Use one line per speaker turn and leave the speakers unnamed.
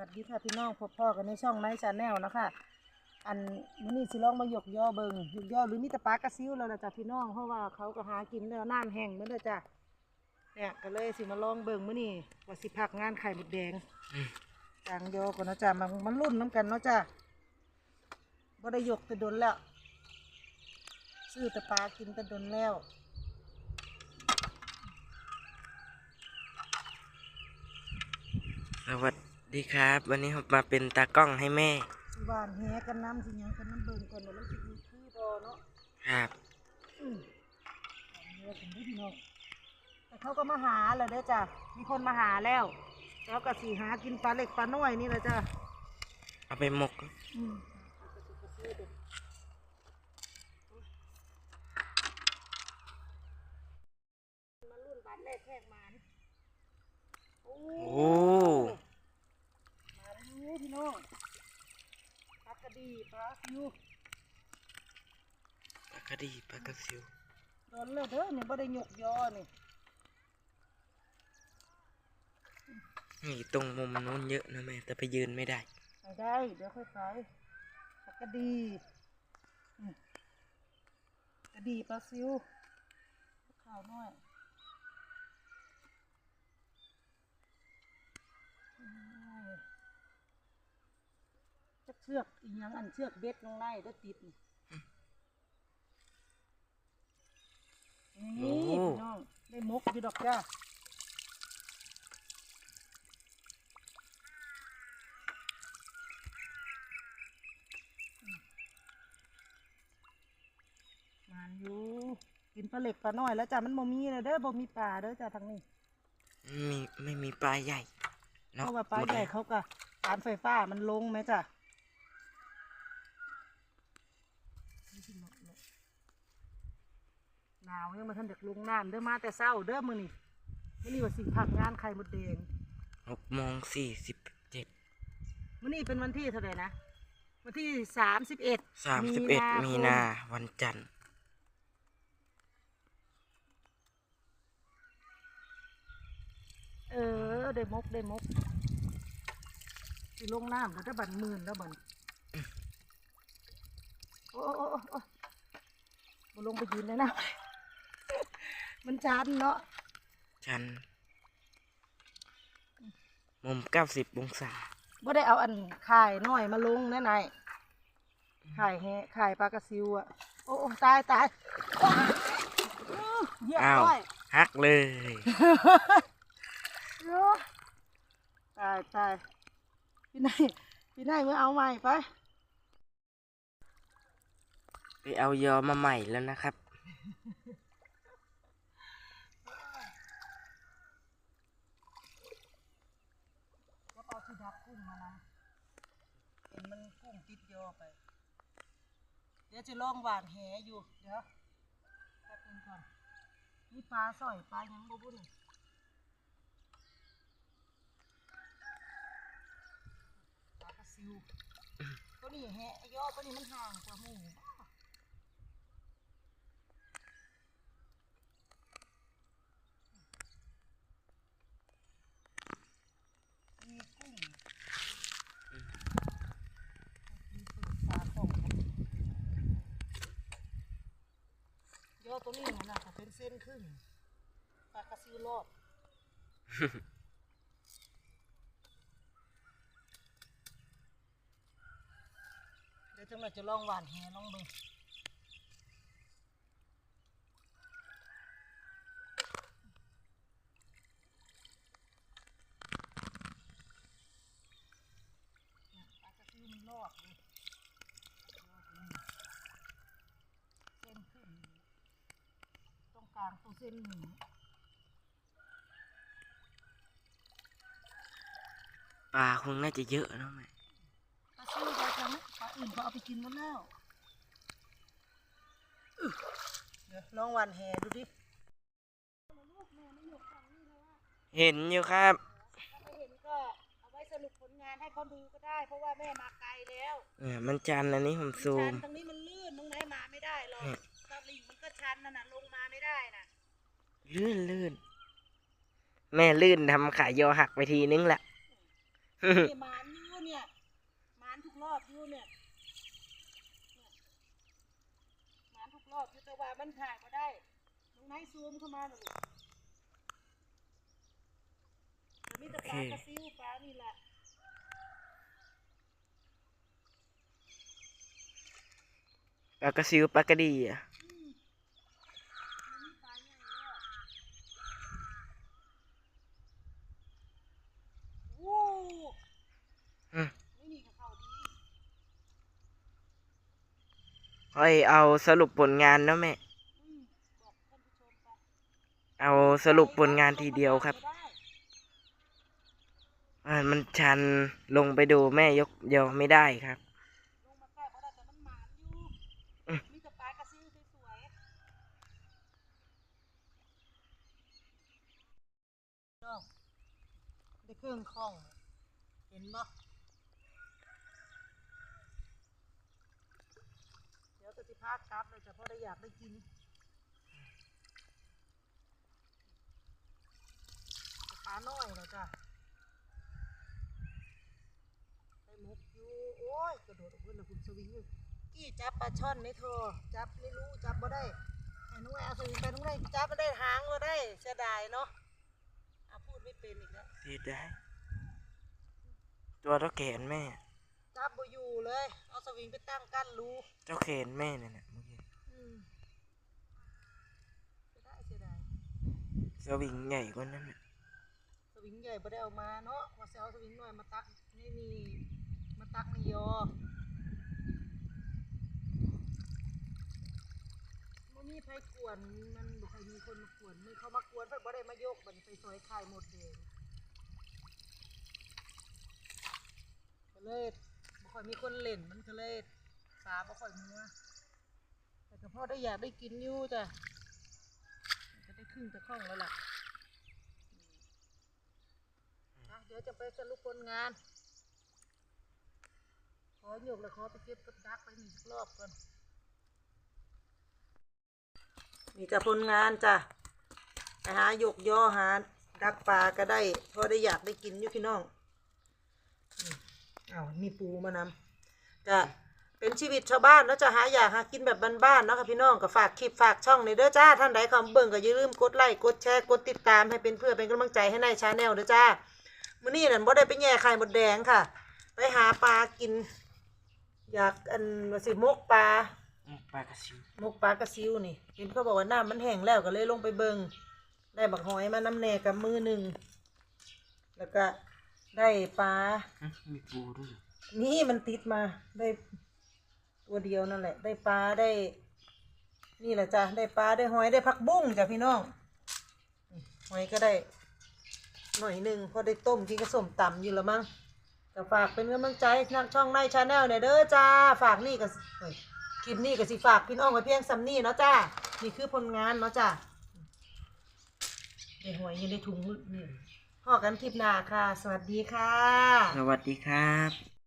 วัสดีค่ะพี่น้องพบพ่อกันในช่องไนท์ชาแนลนะคะอันมื้อนี้สิลองมาหยกย่อเบิงหยกย่อหรือมีแต่ปลากระซิวแล้วล่ะจ้ะพี่น้องเพราะว่าเขาก็หากินแล้วน้ำแห้งเหมือนเด้อจ้ะเนี่ยก็เลยสิมาลองเบิงมื้อนี้ว่าสิพักงานไข่มดแดงจางยอก่อนนะจ้ะมันมันรุ่นน้ำกันเนาะจ้ะบ่ได้หยกแต่ดนแล้วซื้อแต่ปลากินแต่ดนแล้ว
สวัส ดีครับ วันนี้ผมมาเป็นตากล้องให้แม่
สิหวานแหกันน้ำสิหยังกันน้ำเบิ่งก่อนว่ามันสิมีคือบ่เนาะ
ครับ
อืมเนื้อผมพี่น้องแต่เขาก็มาหาแหละเด้อจ้ะมีคนมาหาแล้วแล้วก็สิหากินปลาเล็กปลาน้อยนี่แหละจ้ะ
เอาไปหมก
อืมมันรุ่นบาทแรกแรกมานี่โอ้
โอ้
มาแล้วพี่ น้องปลากระดีปลาซิว
ปลากระดีปลากระซิว
โดนเลยเด้อนี่บ่ได้หยกยอนี่
นี่ตรงมุมนู้นเยอะนะแม่แต่ไปยืนไม่ได้
ไปได้ เดี๋ยวค่อยไปปลากระดีอืมกระดีปลาซิวข้าวน้อยอืมจักเชือกอีหยังอันเชือกเบ็ดลงในแล้วติดนี่นี่พี่น้องได้มกอยู่ดอกจ้ามานอยู่กินปลาเล็กปลาน้อยแล้วจ้ะมันบ่มีเลยเด้อบ่มีปลาเด้อจ้ะทางนี้
มีไม่มีปลาใหญ่
เพ
เนาะ
ราะว่าปลา
หมด
ใหญ่
แล้ว
เขาก็การไฟฟ้ามันลงไหมจ้ะ หนาวยังมาทันเด็กลงน้ำเด้อมาแต่เศร้าเด้อมื้อนี้มื้อนี้ว่าสิพักงานไข่มดแดง
หกโมงสี่สิบเจ็ด
มื้อนี้เป็นวันที่เท่าไหร่นะ วันที่สามสิบเอ็ด
สามสิบเอ็ดมีนาวันจันทร์
เออได้มกได้มกสิลงน้ำแล้วถ้าบันหมื่นแล้วบันโอ้โอ้โอ้โอ้บ่ลงไปยืนเลยนะ มันชันเนาะ
จันทร์มุมเก้าสิบองศา
บ่ได้เอาอันข่ายน้อยมาลงแน่นายข่ายแฮะข่ายปลากระซิวอะ โอ้โอ้ตายตายว้าวอื้อเหยียบ
อ้าว
ก้อย
ฮักเลย
เนาะตายตายพี่นายพี่นายเมื่อเอาใหม่ไป
ไปเอายอมาใหม่แล้วนะครับ
มากุ้งมานะเห็นมันกุ้งติดยอไป เดี๋ยวจะลองหวานแหอยู่ เดี๋ยวแป๊บนึงก่อนนี่ปลาสอยปลายังบ่บุ่นปลากระซิวตัวนี้แหยอตัวนี้มันห่างกว่าหมูกุ้ง มีเปิดฝาของยอ ตัวนี้มันน่ะเป็นเส้นครึ่งปลากระซิวรอดเดี๋ยวจังหวะจะลองหวานแหลองเบิ่งปลากระซิวมันรอดเลยรอดเลยเส้นครึ่งตรงกลางตัวเส้นหนึ่ง
ปลาคงน่าจะเยอะนะแม่
ปลาซิวไปจังนะปลาอื่นเขาเอาไปกินหมดแล้วอึ๊ะเดี๋ยวลองหวานแหดูดิ
เห็นอยู่ครับ
ถ้าไม่เห็นก็เอาไว้สรุปผลงานให้เขาดูก็ได้ เพราะว่าแม่มาไกลแล้ว
เออมันจันทร์อันนี้ผมซู
ชั
ม
นตรง ลื่นลื่น
แม่ลื่นทำขายอหักไปทีนึงแหละ
นี่มาอบอยู่เนี่ยเนี่ยหมานทุกรอบอยู่แต่ว่ามันถ่ายก็ได้น้องไนท์ซูมเข้ามาหน่อยลูกแต่มีแต่ปลากระซิวปลานี่แหละ
ปลากระซิวปลากระดีอะ
มันมีปลาใหญ่แล้วโอ้
อืม
ไม่มีกับเขาดี
ค่อยเอาสรุปผลงานเนาะแม่
อืมบอกท่านผู้ชมไป
เอาสรุปผลงานทีเดียวครับ
ได้
อ่ามันชันลงไปดูแม่ยกยอไม่ได้ครับ
ลงมาใกล้เขาได้แต่มันหมานอยู่
อืม
มีแต่ปลากระซิวสวยๆน้องได้เครื่องคล่อง เห็นบ่เดี๋ยวจะสิพากลับเลยจะเพราะได้อยากได้กินปลาน้อยเหรอจ้ะได้มุกอยู่โอ้ยกระโดดออกเพื่อนละคุณสวิงกี้จับปลาช่อนในโทรจับไม่รู้จับบ่ได้ไอ้หนุ้ยเอาสวิงไปหนุ้ยจับไม่ได้หางบ่ได้เสียดายเนาะอะพูดไม่เป็นอีกแล้ว
เสียดายตัวเท่าแขนแม่
จับบ่อยู่เลย เอาสวิงไปตั้งกั้นรู
เจ้าแขนแม่เนี่ยนะเมื่อกี้
อืมเสียดายเสียดาย
สวิงใหญ่กว่านั้นน่ะ
สวิงใหญ่บ่ได้เอามาเนาะว่าสิเอาสวิงน้อยมาตักนี่นี่มาตักในยอมันมีไผกวนมันบ่ค่อยมีคนมากวนมือเขามากวนเพิ่นบ่ได้มายกบัดนไปซอยไข่หมดเดงก็เลยบ่ ค่อยมีคนเล่นมันก็เลยปลาบ่ค่อยมัวแต่ก็พอได้อยากได้กินอยู่จ้ะก็ได้ครึ่งตะข้องแล้วล่ะอะเดี๋ยวจะไปสรุปผลงาน ขอหยกแล้วขอไปเก็บกับดักไปหนึ่งรอบก่อนนี่จะผลงานจ้ะไปหาหยกย่อหาดักปลาก็ได้เพราะได้อยากได้กินอยู่พี่น้อง อ้าวมีปูมานำจะเป็นชีวิตชาวบ้านเนาะจะหาอยากหากินแบบบ้านๆเนาะค่ะพี่น้องก็ฝากคลิปฝากช่องในเด้อจ้าท่านใดเข้ามาเบิ่งก็อย่าลืมกดไลค์กดแชร์กดติดตามให้เป็นเพื่อเป็นกำลังใจให้ในชาแนลเด้อจ้ามื้อนี้นั่นบ่ได้ไปแย่ไข่มดแดงค่ะ ไปหาปลากิน อยากอันว่าสิมกปลา
ปลากระซิว
มกปลากระซิวนี่เห็นเขาบอกว่าน้ำมันแห้งแล้วก็เลยลงไปเบิงได้บักหอยมาน้ำแหน่กับมือหนึ่งแล้วก็ ได้ปลา
อื้อมีปูด้วย
นี่มันติดมาได้ตัวเดียวนั่นแหละ ได้ปลาได้ นี่แหละจ้ะได้ปลาได้หอยได้ผักบุ้งจ้ะพี่น้องนี่หอยก็ได้ หน่อยหนึ่งพอได้ต้มกินกับส้มตำอยู่แล้วมั้งก็ฝากเป็นกำลังใจทางช่องในชาแนลเนี่ยเด้อจ้าฝากนี่กับเฮ้ยคลิปนี้กับสิฝากพี่น้องไว้เพียงซ้ำนี่เนาะจ้านี่คือผลงานเนาะจ้าได้หอยยังได้ถุงนี่ พ่อกันคลิปหน้าค่ะ สวัสดีค่ะ
สวัสดีครับ